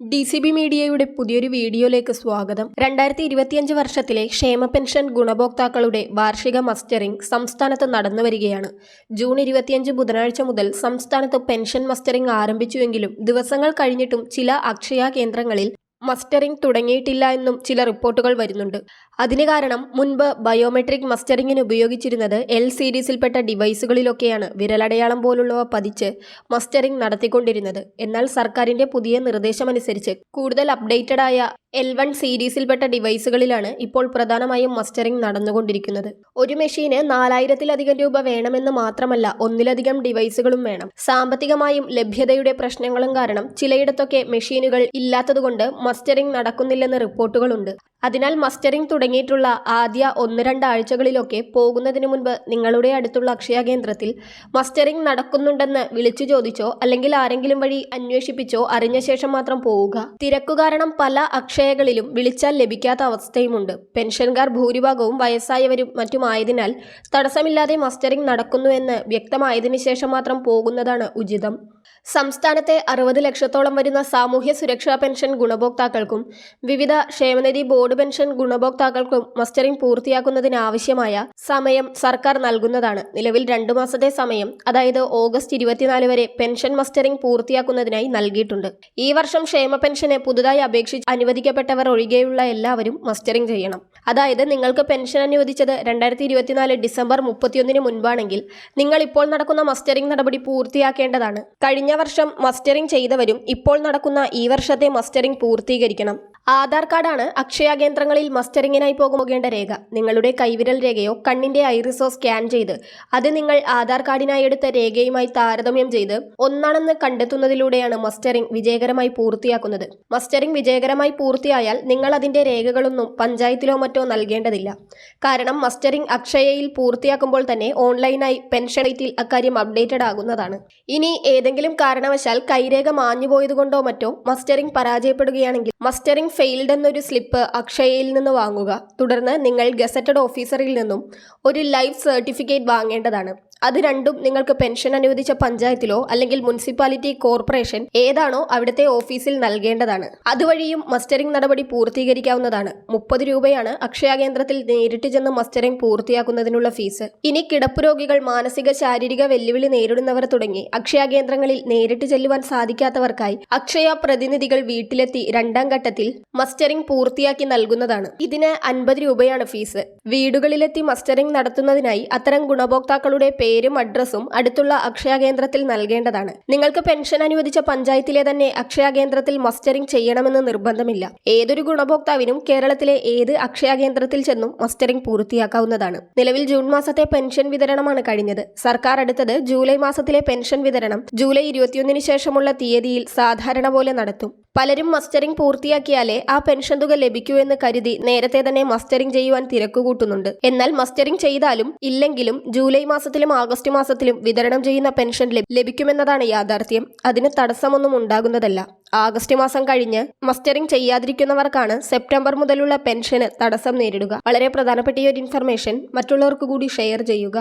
D C B മീഡിയയുടെ പുതിയൊരു വീഡിയോയിലേക്ക് സ്വാഗതം. രണ്ടായിരത്തി ഇരുപത്തിയഞ്ച് വർഷത്തിലെ ക്ഷേമ പെൻഷൻ ഗുണഭോക്താക്കളുടെ വാർഷിക മസ്റ്ററിംഗ് സംസ്ഥാനത്ത് നടന്നുവരികയാണ്. ജൂൺ ഇരുപത്തിയഞ്ച് ബുധനാഴ്ച മുതൽ സംസ്ഥാനത്ത് പെൻഷൻ മസ്റ്ററിംഗ് ആരംഭിച്ചുവെങ്കിലും ദിവസങ്ങൾ കഴിഞ്ഞിട്ടും ചില അക്ഷയ കേന്ദ്രങ്ങളിൽ മസ്റ്ററിംഗ് തുടങ്ങിയിട്ടില്ല എന്നും ചില റിപ്പോർട്ടുകൾ വരുന്നുണ്ട്. അതിന് കാരണം മുൻപ് ബയോമെട്രിക് മസ്റ്ററിങ്ങിന് ഉപയോഗിച്ചിരുന്നത് എൽ സീരീസിൽപ്പെട്ട ഡിവൈസുകളിലൊക്കെയാണ്. വിരലടയാളം പോലുള്ളവ പതിച്ച് മസ്റ്ററിംഗ് നടത്തിക്കൊണ്ടിരുന്നത്. എന്നാൽ സർക്കാരിന്റെ പുതിയ നിർദ്ദേശമനുസരിച്ച് കൂടുതൽ അപ്ഡേറ്റഡ് ആയ എൽ വൺ സീരീസിൽപ്പെട്ട ഡിവൈസുകളിലാണ് ഇപ്പോൾ പ്രധാനമായും മസ്റ്ററിംഗ് നടന്നുകൊണ്ടിരിക്കുന്നത്. ഒരു മെഷീന് നാലായിരത്തിലധികം രൂപ വേണമെന്ന് മാത്രമല്ല ഒന്നിലധികം ഡിവൈസുകളും വേണം. സാമ്പത്തികമായും ലഭ്യതയുടെ പ്രശ്നങ്ങളും കാരണം ചിലയിടത്തൊക്കെ മെഷീനുകൾ ഇല്ലാത്തതുകൊണ്ട് മസ്റ്ററിംഗ് നടക്കുന്നില്ലെന്ന് റിപ്പോർട്ടുകളുണ്ട്. അതിനാൽ മസ്റ്ററിംഗ് തുടങ്ങിയിട്ടുള്ള ആദ്യ ഒന്ന് രണ്ടാഴ്ചകളിലൊക്കെ പോകുന്നതിന് മുൻപ് നിങ്ങളുടെ അടുത്തുള്ള അക്ഷയ കേന്ദ്രത്തിൽ മസ്റ്ററിംഗ് നടക്കുന്നുണ്ടെന്ന് വിളിച്ചു ചോദിച്ചോ അല്ലെങ്കിൽ ആരെങ്കിലും വഴി അന്വേഷിപ്പിച്ചോ അറിഞ്ഞ ശേഷം മാത്രം പോവുക. തിരക്കു കാരണം പല അക്ഷയകളിലും വിളിച്ചാൽ ലഭിക്കാത്ത അവസ്ഥയുമുണ്ട്. പെൻഷൻകാർ ഭൂരിഭാഗവും വയസ്സായവരും മറ്റുമായതിനാൽ തടസ്സമില്ലാതെ മസ്റ്ററിംഗ് നടക്കുന്നുവെന്ന് വ്യക്തമായതിനു ശേഷം മാത്രം പോകുന്നതാണ് ഉചിതം. സംസ്ഥാനത്തെ അറുപത് ലക്ഷത്തോളം വരുന്ന സാമൂഹ്യ സുരക്ഷാ പെൻഷൻ ഗുണഭോക്താക്കൾക്കും വിവിധ ക്ഷേമനിധി ബോർഡ് പെൻഷൻ ഗുണഭോക്താക്കൾക്കും മസ്റ്ററിംഗ് പൂർത്തിയാക്കുന്നതിനാവശ്യമായ സമയം സർക്കാർ നൽകുന്നതാണ്. നിലവിൽ രണ്ടു മാസത്തെ സമയം അതായത് ഓഗസ്റ്റ് ഇരുപത്തിനാല് വരെ പെൻഷൻ മസ്റ്ററിംഗ് പൂർത്തിയാക്കുന്നതിനായി നൽകിയിട്ടുണ്ട്. ഈ വർഷം ക്ഷേമ പെൻഷന് പുതുതായി അപേക്ഷിച്ച് അനുവദിക്കപ്പെട്ടവർ ഒഴികെയുള്ള എല്ലാവരും മസ്റ്ററിംഗ് ചെയ്യണം. അതായത് നിങ്ങൾക്ക് പെൻഷൻ അനുവദിച്ചത് രണ്ടായിരത്തി ഇരുപത്തിനാല് ഡിസംബർ മുപ്പത്തിയൊന്നിന് മുൻപാണെങ്കിൽ നിങ്ങൾ ഇപ്പോൾ നടക്കുന്ന മസ്റ്ററിംഗ് നടപടി പൂർത്തിയാക്കേണ്ടതാണ്. കഴിഞ്ഞ വർഷം മസ്റ്ററിംഗ് ചെയ്തവരും ഇപ്പോൾ നടക്കുന്ന ഈ വർഷത്തെ മസ്റ്ററിംഗ് പൂർത്തീകരിക്കണം. ആധാർ കാർഡാണ് അക്ഷയ കേന്ദ്രങ്ങളിൽ മസ്റ്ററിങ്ങിനായി പോകേണ്ട രേഖ. നിങ്ങളുടെ കൈവിരൽ രേഖയോ കണ്ണിന്റെ ഐറിസോ സ്കാൻ ചെയ്ത് അത് നിങ്ങൾ ആധാർ കാർഡിനായി എടുത്ത രേഖയുമായി താരതമ്യം ചെയ്ത് ഒന്നാണെന്ന് കണ്ടെത്തുന്നതിലൂടെയാണ് മസ്റ്ററിംഗ് വിജയകരമായി പൂർത്തിയാക്കുന്നത്. മസ്റ്ററിംഗ് വിജയകരമായി പൂർത്തിയായാൽ നിങ്ങൾ അതിന്റെ രേഖകളൊന്നും പഞ്ചായത്തിലോ മറ്റോ നൽകേണ്ടതില്ല. കാരണം മസ്റ്ററിംഗ് അക്ഷയയിൽ പൂർത്തിയാക്കുമ്പോൾ തന്നെ ഓൺലൈനായി പെൻഷൻ റേറ്റിൽ അക്കാര്യം അപ്ഡേറ്റഡ് ആകുന്നതാണ്. ഇനി ഏതെങ്കിലും കാരണവശാൽ കൈരേഖ മാഞ്ഞുപോയതുകൊണ്ടോ മറ്റോ മസ്റ്ററിംഗ് പരാജയപ്പെടുകയാണെങ്കിൽ മസ്റ്ററിംഗ് ഫെയിൽഡ് എന്നൊരു സ്ലിപ്പ് അക്ഷയയിൽ നിന്ന് വാങ്ങുക. തുടർന്ന് നിങ്ങൾ ഗസറ്റഡ് ഓഫീസറിൽ നിന്നും ഒരു ലൈഫ് സർട്ടിഫിക്കറ്റ് വാങ്ങേണ്ടതാണ്. അത് രണ്ടും നിങ്ങൾക്ക് പെൻഷൻ അനുവദിച്ച പഞ്ചായത്തിലോ അല്ലെങ്കിൽ മുനിസിപ്പാലിറ്റി കോർപ്പറേഷൻ ഏതാണോ അവിടുത്തെ ഓഫീസിൽ നൽകേണ്ടതാണ്. അതുവഴിയും മസ്റ്ററിംഗ് നടപടി പൂർത്തീകരിക്കാവുന്നതാണ്. മുപ്പത് രൂപയാണ് അക്ഷയ കേന്ദ്രത്തിൽ നേരിട്ട് ചെന്ന് മസ്റ്ററിംഗ് പൂർത്തിയാക്കുന്നതിനുള്ള ഫീസ്. ഇനി കിടപ്പ് രോഗികൾ മാനസിക ശാരീരിക വെല്ലുവിളി നേരിടുന്നവർ തുടങ്ങി അക്ഷയ കേന്ദ്രങ്ങളിൽ നേരിട്ട് ചെല്ലുവാൻ സാധിക്കാത്തവർക്കായി അക്ഷയ പ്രതിനിധികൾ വീട്ടിലെത്തി രണ്ടാം ഘട്ടത്തിൽ മസ്റ്ററിംഗ് പൂർത്തിയാക്കി നൽകുന്നതാണ്. ഇതിന് അൻപത് രൂപയാണ് ഫീസ്. വീടുകളിലെത്തി മസ്റ്ററിംഗ് നടത്തുന്നതിനായി അത്തരം ഗുണഭോക്താക്കളുടെ പേരും അഡ്രസ്സും അടുത്തുള്ള അക്ഷയ കേന്ദ്രത്തിൽ നൽകേണ്ടതാണ്. നിങ്ങൾക്ക് പെൻഷൻ അനുവദിച്ച പഞ്ചായത്തിലെ തന്നെ അക്ഷയ കേന്ദ്രത്തിൽ മസ്റ്ററിംഗ് ചെയ്യണമെന്ന് നിർബന്ധമില്ല. ഏതൊരു ഗുണഭോക്താവിനും കേരളത്തിലെ ഏത് അക്ഷയ കേന്ദ്രത്തിൽ ചെന്നും മസ്റ്ററിംഗ് പൂർത്തിയാക്കാവുന്നതാണ്. നിലവിൽ ജൂൺ മാസത്തെ പെൻഷൻ വിതരണമാണ് കഴിഞ്ഞത്. സർക്കാർ അടുത്തത് ജൂലൈ മാസത്തിലെ പെൻഷൻ വിതരണം ജൂലൈ ഇരുപത്തിയൊന്നിന് ശേഷമുള്ള തീയതിയിൽ സാധാരണ പോലെ നടത്തും. പലരും മസ്റ്ററിംഗ് പൂർത്തിയാക്കിയാലേ ആ പെൻഷൻ തുക ലഭിക്കൂ എന്ന് കരുതി നേരത്തെ തന്നെ മസ്റ്ററിംഗ് ചെയ്യുവാൻ തിരക്കുകൂട്ടുന്നുണ്ട് എന്നാൽ മസ്റ്ററിംഗ് ചെയ്താലും ഇല്ലെങ്കിലും ജൂലൈ മാസത്തിലും ആഗസ്റ്റ് മാസത്തിലും വിതരണം ചെയ്യുന്ന പെൻഷൻ ലഭിക്കുമെന്നതാണ് യാഥാർത്ഥ്യം. അതിന് തടസ്സമൊന്നും ഉണ്ടാകുന്നതല്ല. ആഗസ്റ്റ് മാസം കഴിഞ്ഞ് മസ്റ്ററിംഗ് ചെയ്യാതിരിക്കുന്നവർക്കാണ് സെപ്റ്റംബർ മുതലുള്ള പെൻഷന് തടസ്സം നേരിടുക. വളരെ പ്രധാനപ്പെട്ട ഈ ഒരു ഇൻഫർമേഷൻ മറ്റുള്ളവർക്ക് കൂടി ഷെയർ ചെയ്യുക.